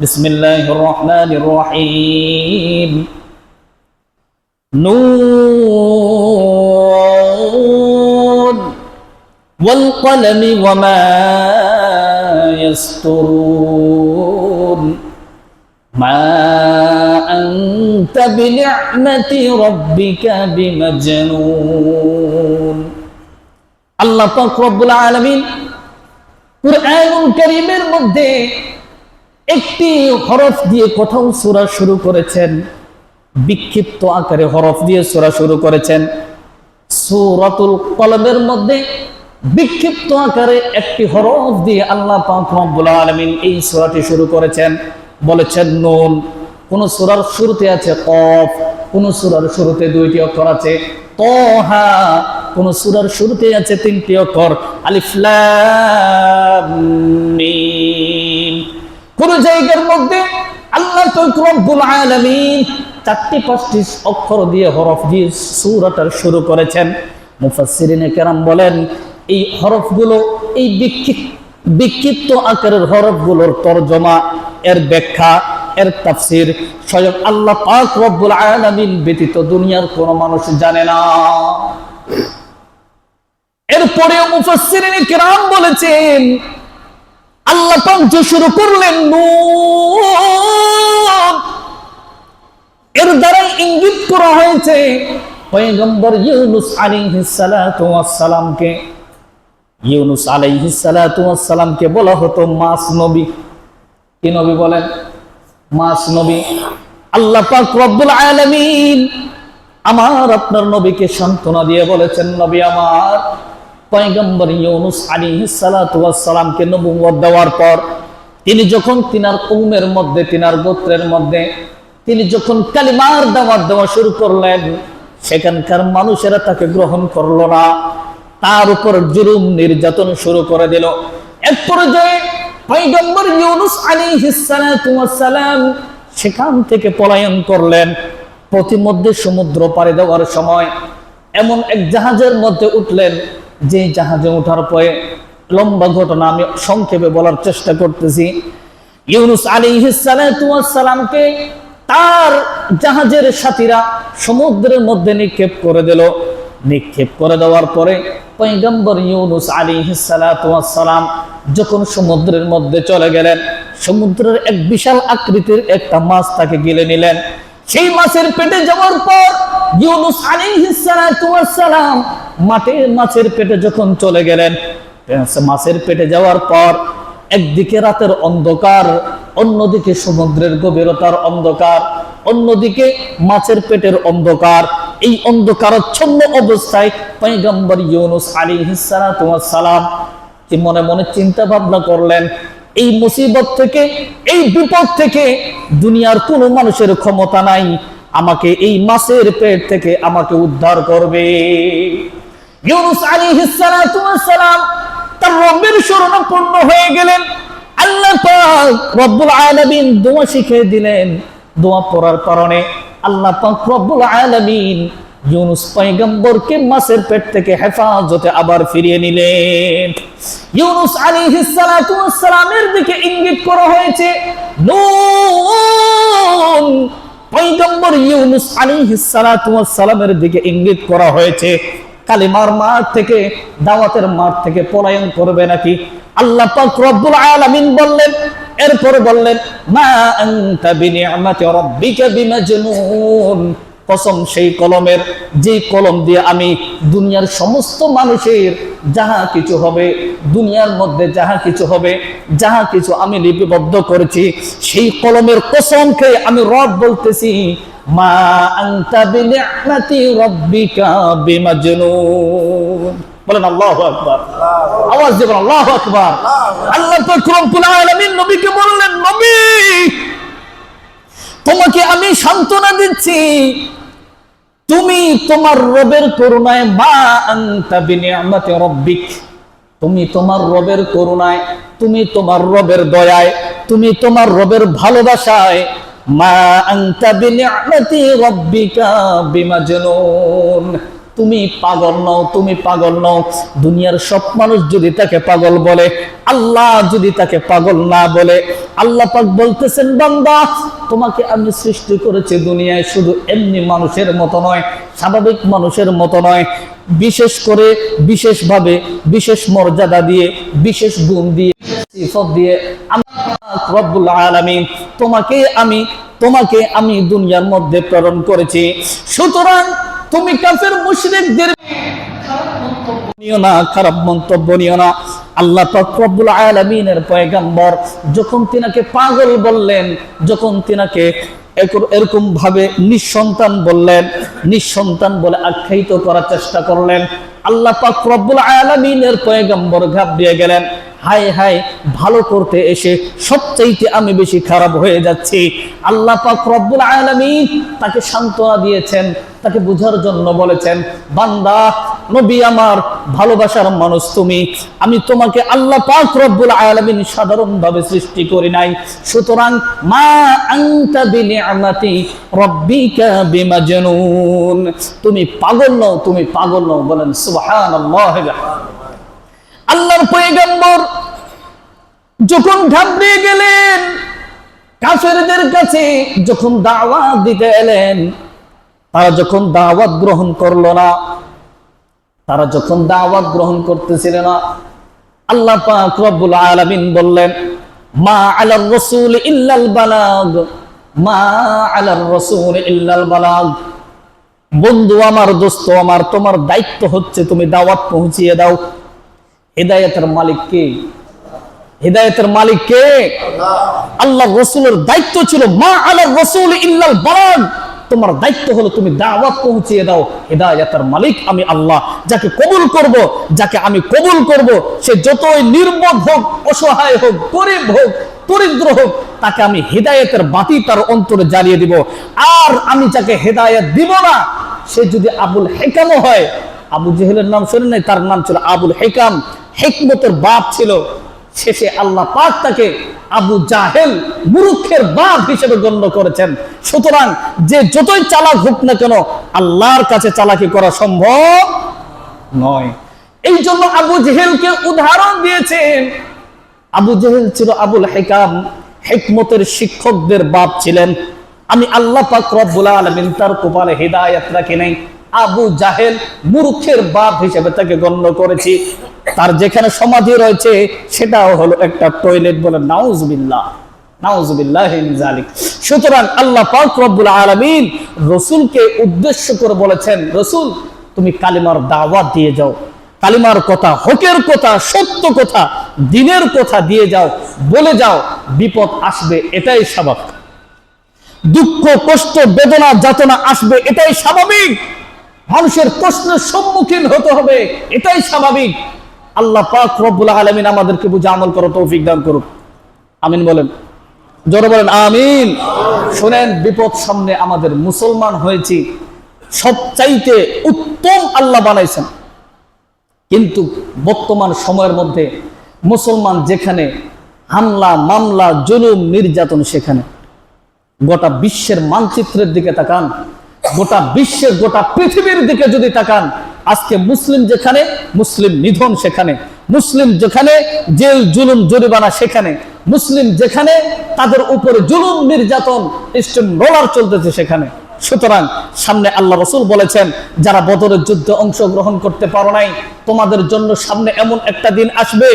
بسم الله الرحمن الرحيم نون والقلم وما يسطرون ما أنت بنعمة ربك بمجنون আল্লাহ পাক রব্বুল আলামিন কুরআনুল কারীমের মধ্যে একটি হরফ দিয়ে কোথাও সূরা শুরু করেছেন। বিক্ষিপ্ত আকারে হরফ দিয়ে সূরা শুরু করেছেন। সূরাতুল কলমের মধ্যে বিক্ষিপ্ত আকারে একটি হরফ দিয়ে আল্লাহ পাক রব্বুল আলামিন এই সূরাটি শুরু করেছেন। বলেছেন নুন। কোন সূরার শুরুতে আছে কফ, কোন সূরার শুরুতে দুইটি অক্ষর আছে তহা, কোন সূরার শুরুতে আছে তিনটি অক্ষর আলিফ লাম মিম। কোন জায়গার মধ্যে আল্লাহ চারটি পাঁচটি অক্ষর দিয়ে হরফ দিয়ে সূরাটার শুরু করেছেন। মুফাসসিরিনে কেরাম বলেন, এই হরফগুলো, এই বিক্ষিপ্ত বিক্ষিপ্ত আকারের হরফগুলোর তর্জমা, এর ব্যাখ্যা, এর তাফসির স্বয়ং আল্লাহ পাক রব্বুল আলামিন ব্যতীত দুনিয়ার কোনো মানুষ জানে না। এরপরেও মুফাসসিরিন কিরাম বলেছেন আল্লাহ পাক যে শুরু করলেন নূন এর দ্বারা ইঙ্গিত করা হয়েছে পয়গম্বর ইউনুস আলাইহিস সালাতু ওয়াস সালামকে। ইউনুস আলাইহিস সালাতু ওয়াস সালামকে বলা হতো মাস নবী। কি নবী বলেন? মাস নবী। আল্লাহ পাক রব্বুল আলামিন আমার আপনার নবীকে সান্ত্বনা দিয়ে বলেছেন, নবী আমার পয়গম্বর ইউনুস আলাইহিস সালাতু ওয়াস সালামকে নবুয়ত দেওয়ার পর তিনি যখন তিনার কৌমের মধ্যে, তিনার গোত্রের মধ্যে, তিনি যখন কালিমার দাওয়াত দেওয়া শুরু করলেন, সেখানকার মানুষেরা তাকে গ্রহণ করল না। তার উপর জুলুম নির্যাতন শুরু করে দিল। এক পর্যায়ে পয়গম্বর ইউনুস ওয়াস সালাম সেখান থেকে পলায়ন করলেন। প্রতিমধ্যে সমুদ্র পাড়ি দেওয়ার সময় এমন এক জাহাজের মধ্যে উঠলেন। যে জাহাজে ওঠার পরে লম্বা ঘটনা আমি সংক্ষেপে বলার চেষ্টা করতেছি। ইউনুস আলী সালামকে তার জাহাজের সাথীরা সমুদ্রের মধ্যে নিক্ষেপ করে দিল। নিক্ষেপ করে দেওয়ার পরে পয়গম্বর ইউনুস ওয়াস সালাম যখন সমুদ্রের মধ্যে চলে গেলেন, সমুদ্রের এক বিশাল আকৃতির একটা মাছ তাকে গিলে নিলেন। সেই মাছের পেটে যাওয়ার পর ইউনুস আলী সালাম মাঠের মাছের পেটে যখন চলে গেলেন মাছের পেটে যাওয়ার পর একদিকে রাতের অন্ধকার, অন্যদিকে সমুদ্রের গভীরতার অন্ধকার, অন্যদিকে মাছের পেটের অন্ধকার। এই অন্ধকারচ্ছন্ন অবস্থায় পয়গম্বর ইউনুস ওয়াস সালাম মনে মনে চিন্তা ভাবনা করলেন, এই মুসিবত থেকে, এই বিপদ থেকে দুনিয়ার কোনো মানুষের ক্ষমতা নাই, আমাকে এই মাছের পেট থেকে আমাকে উদ্ধার করবে। ইউনুস ওয়াস সালাম তার রবের শরণাপন্ন হয়ে গেলেন। আল্লাহ পাক রব্বুল আলামিন দোয়া শিখিয়ে দিলেন। দোয়া পড়ার কারণে আল্লাহ পাক রব্বুল আলামিন ইউনুস পয়গম্বরকে মাছের পেট থেকে হেফাজতে আবার ফিরিয়ে নিলেন। ইউনুস সালাতু ওয়াস দিকে ইঙ্গিত করা হয়েছে, নুন! পয়গম্বর ইউনুস আলাইহিস সালাতু ওয়াস সালামের দিকে ইঙ্গিত করা হয়েছে কালিমার মাঠ থেকে, দাওয়াতের মাঠ থেকে পলায়ন করবে নাকি? আল্লাহ পাক রব্বুল আলামিন বললেন, এরপর বললেন, মা আনতা বিনিআমাতি রাব্বিকা বিমাজনুন। কসম, সেই কলমের যে কলম দিয়ে আমি দুনিয়ার সমস্ত মানুষের যাহা কিছু হবে, দুনিয়ার মধ্যে যাহা কিছু হবে, যাহা কিছু আমি লিপিবদ্ধ করেছি, সেই কলমের কসম খেয়ে আমি রব বলতেছি, মা বলেন আল্লাহু আকবার। আল্লাহু আল্লাহ নবীকে বললেন, নবী, তোমাকে আমি সান্ত্বনা দিচ্ছি তুমি তোমার রবের করুণায়, মা আনতা বিনিআমাতি রব্বিক। তুমি তোমার রবের করুণায়, তুমি তোমার রবের দয়ায়, তুমি তোমার রবের ভালোবাসায়, মা আনতা বিনিআমাতি রব্বিকা বিমাজনুন। তুমি পাগল নও, তুমি পাগল নও। দুনিয়ার সব মানুষ যদি তাকে পাগল বলে, আল্লাহ যদি তাকে পাগল না বলে, আল্লাহ পাক বলতেছেন, বান্দা, তোমাকে আমি সৃষ্টি করেছি দুনিয়ায় শুধু এমনি মানুষের মতো নয়, স্বাভাবিক মানুষের মতো নয়। বিশেষ করে বিশেষভাবে বিশেষ মর্যাদা দিয়ে, বিশেষ গুণ দিয়ে, সিফত দিয়ে রব্বুল আলামিন তোমাকে আমি তোমাকে আমি দুনিয়ার মধ্যে প্রেরণ করেছি। সুতরাং তুমি কাফের মুশরিকদের খারাপ মন্তব্য নিও না। আল্লাহ রব্বুল আলামিনের পয়গাম্বর যখন তিনাকে পাগল বললেন, যখন তিনাকে এরকম ভাবে নিঃসন্তান বললেন, নিঃসন্তান বলে আখ্যায়িত করার চেষ্টা করলেন, আল্লাহ রব্বুল আলামিনের পয়গাম্বর ঘাবড়িয়ে গেলেন। হাই হায়, ভালো করতে এসে সবচাইতে আমি বেশি খারাপ হয়ে যাচ্ছি। আল্লাহ পাক রব্বুল আলামিন তাকে সান্ত্বনা দিয়েছেন, তাকে বুঝার জন্য বলেছেন, বান্দা, নবী আমার, ভালোবাসার মানুষ তুমি। আমি তোমাকে আল্লাহ পাক রব্বুল আলামিন সাধারণভাবে সৃষ্টি করি নাই। সুতরাং মা আনতা বিনিআমাতি রব্বিকা বিমাজনুন। তুমি পাগল নও, তুমি পাগল নও, বলেন সুবহানাল্লাহ। আল্লাহর পয়গম্বর যখন ঘাবড়িয়ে গেলেন, কাফেরদের কাছে যখন দাওয়াত দিতে এলেন, তারা যখন দাওয়াত গ্রহণ করল না, তারা যখন দাওয়াত গ্রহণ করতেছিল না, আল্লাহ পাক রব্বুল আলামিন বললেন, মা আলার রাসূল ইল্লাল বালাগ, মা আলার রাসূল ইল্লাল বালাগ। বন্ধু আমার, দোস্ত আমার, তোমার দায়িত্ব হচ্ছে তুমি দাওয়াত পৌঁছিয়ে দাও। হেদায়েতের মালিক কে? হেদায়েতের মালিক কে? আল্লাহ। রসুলের দায়িত্ব ছিল মা আল্লাহ রসুল ইল্লাল বালাগ তোমার দায়িত্ব হলো তুমি দাওয়াত পৌঁছিয়ে দাও হেদায়েতের মালিক আমি আল্লাহ। যাকে কবুল করব যাকে আমি কবুল করব সে যতই নির্বোধ হোক অসহায় হোক গরিব হোক দরিদ্র হোক তাকে আমি হেদায়েতের বাতি তার অন্তরে জ্বালিয়ে দিব। আর আমি যাকে হেদায়েত দিব না সে যদি আবুল হেকামও হয় আবু জেহেলের নাম শোনেন নাই তার নাম ছিল আবুল হেকাম। হেকমতের বাপ ছিল। শেষে আল্লাহ পাক তাকে আবু জাহেল মুরুখের বাপ হিসেবে গণ্য করেছেন। সুতরাং যে যতই চালাক হোক না কেন, আল্লাহর কাছে চালাকি করা সম্ভব নয়। এই জন্য আবু জেহেলকে উদাহরণ দিয়েছেন। আবু জেহেল ছিল আবুল হেকাম, হেকমতের শিক্ষকদের বাপ ছিলেন। আমি আল্লাহ পাক রব্বুল আলামিন তার কপালে হেদায়েত রাখি নাই। আবু জাহেল মূর্খের বাপ হিসেবে তাকে গণ্য করেছি। তার যেখানে সমাধি রয়েছে, সেটাও হলো একটা টয়লেট বলে জালিক সুতরাং আল্লাহ উদ্দেশ্য করে বলেছেন তুমি কালিমার দাওয়াত দিয়ে যাও। কালিমার কথা কথা, সত্য কথা, দিনের কথা দিয়ে যাও। বলে যাও, বিপদ আসবে, এটাই স্বাভাবিক। দুঃখ, কষ্ট, বেদনা, যাতনা আসবে, এটাই স্বাভাবিক। মানুষের প্রশ্নের সম্মুখীন হতে হবে, এটাই স্বাভাবিক। আল্লাহ পাক রব্বুল আলমিন আমাদেরকে বুঝে আমল করো তৌফিক দান করুক। আমিন বলেন। জোরে বলেন, আমিন। শুনেন, বিপদ সামনে আমাদের মুসলমান হয়েছি, সবচাইতে উত্তম আল্লাহ বানাইছেন। কিন্তু বর্তমান সময়ের মধ্যে মুসলমান যেখানে, হামলা, মামলা, জুলুম, নির্যাতন সেখানে, গোটা বিশ্বের মানচিত্রের দিকে তাকান, গোটা বিশ্বের গোটা পৃথিবীর দিকে যদি তাকান আজকে মুসলিম যেখানে, মুসলিম নিধন সেখানে। মুসলিম যেখানে, জেল, জুলুম, জরিমানা সেখানে। মুসলিম যেখানে, তাদের উপরে জুলুম, নির্যাতন স্টিম রোলার চলতেছে সেখানে। সুতরাং সামনে আল্লাহ রসুল বলেছেন, যারা বদরের যুদ্ধে অংশগ্রহণ করতে পারো নাই, তোমাদের জন্য সামনে এমন একটা দিন আসবে,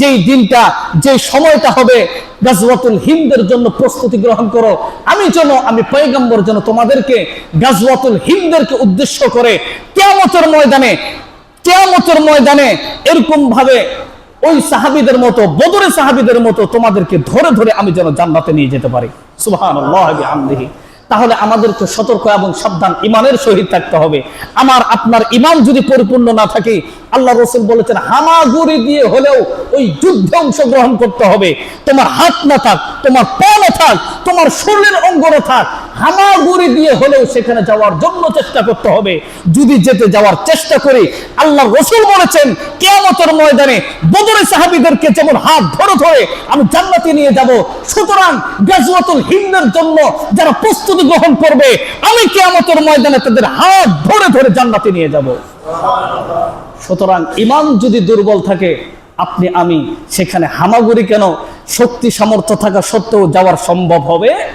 যেই দিনটা যে সময়টা হবে, গাজওয়াতুল হিন্দের জন্য প্রস্তুতি গ্রহণ করো। আমি যেন, আমি পয়গম্বর যেন তোমাদেরকে গাজওয়াতুল হিন্দেরকে উদ্দেশ্য করে কেয়ামতের ময়দানে কেয়ামতের ময়দানে এরকম ভাবে ওই সাহাবিদের মতো বদরে সাহাবিদের মতো তোমাদেরকে ধরে ধরে আমি যেন জান্নাতে নিয়ে যেতে পারি। বিহামদিহি। তাহলে আমাদেরকে সতর্ক এবং সাবধান ইমানের সহিত থাকতে হবে। আমার, আপনার ইমান যদি পরিপূর্ণ না থাকে আল্লাহ রসুল বলেছেন, হামাগুড়ি দিয়ে হলেও ওই যুদ্ধে অংশগ্রহণ করতে হবে। তোমার হাত না থাক, তোমার পা না থাক, তোমার শরীরের অঙ্গ না থাক, হামাগুড়ি দিয়ে হলেও সেখানে যাওয়ার জন্য চেষ্টা করতে হবে। যদি যেতে যাওয়ার চেষ্টা করি, আল্লাহ রসুল বলেছেন, কেয়ামতের ময়দানে বদরে সাহাবিদেরকে যেমন হাত ধরে ধরে আমি জান্নাতে নিয়ে যাব, সুতরাং গাজওয়াতুল হিন্দের জন্য যারা প্রস্তুতি গ্রহণ করবে, আমি কেয়ামতের ময়দানে তাদের হাত ধরে ধরে জান্নাতে নিয়ে যাব। সুতরাং ইমান যদি দুর্বল থাকে, আপনি, আমি সেখানে হামাগুড়ি কেন? শক্তি, সামর্থ্য থাকা সত্ত্বেও যাওয়ার সম্ভব হবে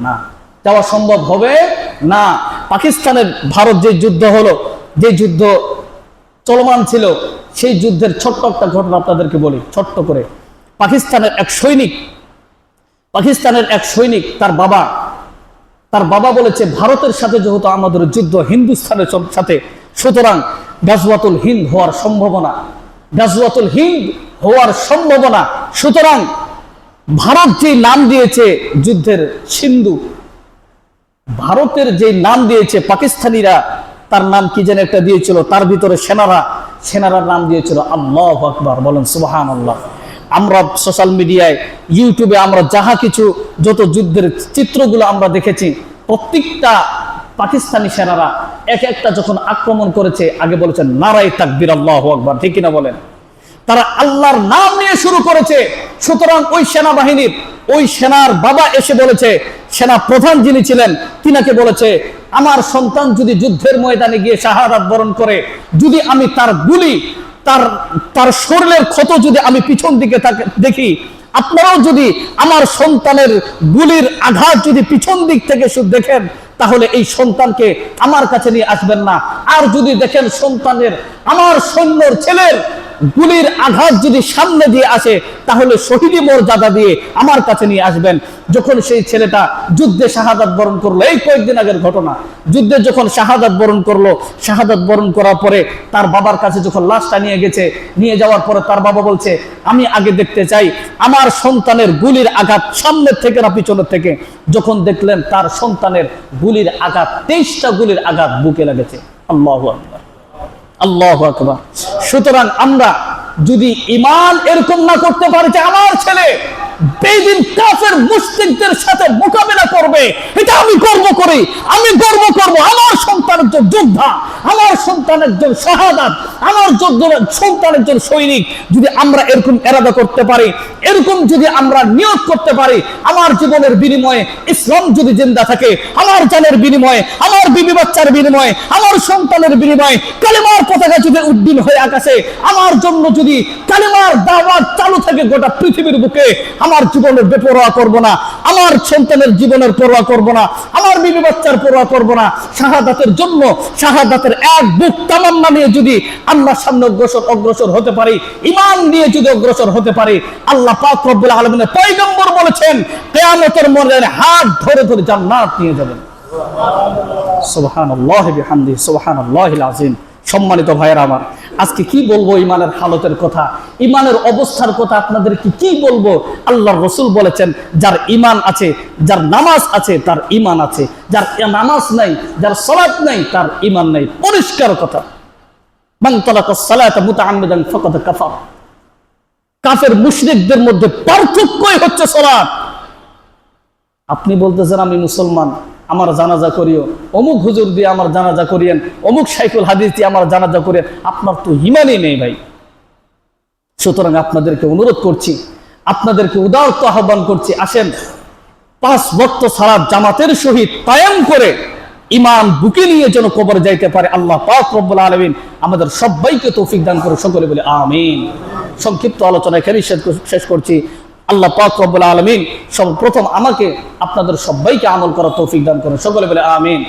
না। যাওয়া সম্ভব হবে না। পাকিস্তানের ভারত যে যুদ্ধ হলো, যে যুদ্ধ চলমান ছিল, সেই যুদ্ধের ছোট্ট একটা ঘটনা আপনাদেরকে বলি, ছোট্ট করে। পাকিস্তানের এক সৈনিক, পাকিস্তানের এক সৈনিক, তার বাবা তার বাবা বলেছে, ভারতের সাথে যেহেতু আমাদের যুদ্ধ, হিন্দুস্তানের সব- সাথে, সুতরাং গাজওয়াতুল হিন্দ হওয়ার সম্ভাবনা, গাজওয়াতুল হিন্দ হওয়ার সম্ভাবনা। সুতরাং ভারত যে নাম দিয়েছে যুদ্ধের সিন্ধু, ভারতের যে নাম দিয়েছে পাকিস্তানিরা, তার নাম কি যেন একটা দিয়েছিল, তার ভিতরে সেনারা সেনারার নাম দিয়েছিল আল্লাহ আকবার, বলেন সুবাহান আল্লাহ আমরা সোশ্যাল মিডিয়ায় ইউটিউবে আমরা যাহা কিছু, যত যুদ্ধের চিত্রগুলো আমরা দেখেছি, প্রত্যেকটা পাকিস্তানি সেনারা এক একটা যখন আক্রমণ করেছে, আগে বলেছেন নারাই তাকবির, আল্লাহ আকবার। ঠিক কিনা বলেন? তারা আল্লাহর নাম নিয়ে শুরু করেছে। সুতরাং ওই সেনাবাহিনীর, ওই সেনার বাবা এসে বলেছে, সেনা প্রধান যিনি ছিলেন, তিনাকে বলেছে, আমার সন্তান যদি যুদ্ধের ময়দানে গিয়ে শাহাদাত বরণ করে, যদি আমি তার গুলি, তার তার শরীরের ক্ষত যদি আমি পিছন দিকে দেখি, আপনারাও যদি আমার সন্তানের গুলির আঘাত যদি পিছন দিক থেকে দেখেন তাহলে এই সন্তানকে আমার কাছে নিয়ে আসবেন না। আর যদি দেখেন সন্তানের, আমার সৈন্যর ছেলের গুলির আঘাত যদি সামনে দিয়ে আসে, তাহলে শহীদি মর্যাদা দিয়ে আমার কাছে নিয়ে আসবেন। যখন সেই ছেলেটা যুদ্ধে শাহাদাত বরণ করল, এই কয়েকদিন আগের ঘটনা। যুদ্ধে যখন শাহাদাত বরণ করল, শাহাদাত বরণ করার পরে তার বাবার কাছে যখন লাশটা নিয়ে গেছে, নিয়ে যাওয়ার পরে তার বাবা বলছে, আমি আগে দেখতে চাই, আমার সন্তানের গুলির আঘাত সামনের থেকে না পিছনের থেকে? যখন দেখলেন তার সন্তানের গুলির আঘাত, তেইশটা গুলির আঘাত বুকে লেগেছে। আল্লাহ আকবার। আল্লাহ আকবার। সুতরাং আমরা যদি ইমান এরকম না করতে পারি যে আমার ছেলে বেদিন কাফের মুসলিমদের সাথে মোকাবেলা করবে। এটা আমি গর্ব করি। আমি গর্ব করব। আমার সন্তান একজন যোদ্ধা, আমার সন্তান একজন শাহাদাত, আমার সন্তান একজন সৈনিক, যদি আমরা এরকম এরাদা করতে পারি, এরকম যদি আমরা নিয়োগ করতে পারি, আমার জীবনের বিনিময়ে ইসলাম যদি জিন্দা থাকে, আমার জানের বিনিময়ে, আমার বিবি বাচ্চার বিনিময়ে, আমার সন্তানের বিনিময়ে কালেমার পতাকা যদি উদ্দিন হয়ে আকাশে, আমার জন্য যদি কালেমার দাওয়াত চালু থাকে গোটা পৃথিবীর বুকে, আমার জীবনের বেপরোয়া করব না, আমার সন্তানের জীবনের পরোয়া করব না, আমার বিবি বাচ্চার পরোয়া করব না, শাহাদাতের জন্য শাহাদাতের এক বুক তামান্না নিয়ে যদি আল্লাহর সামনে অগ্রসর অগ্রসর হতে পারি ইমান নিয়ে যদি অগ্রসর হতে পারি, আল্লাহ পাক রব্বুল আলামিনের পয়গম্বর বলেছেন, কিয়ামতের ময়দানে হাত ধরে ধরে জান্নাত নিয়ে যাবেন। সুবহানাল্লাহি বিহামদিহি, সুবহানাল্লাহিল আযীম। সম্মানিত ভাইয়েরা আমার আজকে কি বলব ইমানের হালতের কথা? ইমানের অবস্থার কথা আপনাদেরকে কি বলব? আল্লাহর রসুল বলেছেন, যার ইমান আছে, যার নামাজ আছে, তার ইমান আছে। যার নামাজ নাই, যার সলাৎ নাই, তার ইমান নাই। পরিষ্কার কথা। কাফের। মুশরিকদের মধ্যে পার্থক্যই হচ্ছে সলাৎ আপনি বলতেছেন, আমি মুসলমান, আমার জানাজা করিও। অমুক হুজুর দিয়ে আমার জানাজা করিয়েন, অমুক সাইকুল হাদিস দিয়ে আমার জানাজা করিয়েন। আপনার তো হিমানই নেই ভাই। সুতরাং আপনাদেরকে অনুরোধ করছি, আপনাদেরকে উদারত আহ্বান করছি, আসেন, পাঁচ ভক্ত সারা জামাতের সহিত কায়েম করে ইমান বুকে নিয়ে যেন কবর যাইতে পারে আল্লাহ পাক রব্বুল আলমিন আমাদের সবাইকে তৌফিক দান করে সকলে বলে আমিন। সংক্ষিপ্ত আলোচনা এখানেই শেষ করছি। আল্লাহ পাক রব্বুল আলমিন সর্বপ্রথম আমাকে আপনাদের সবাইকে আমল করার তৌফিক দান করুন। সকলে বলে আমিন।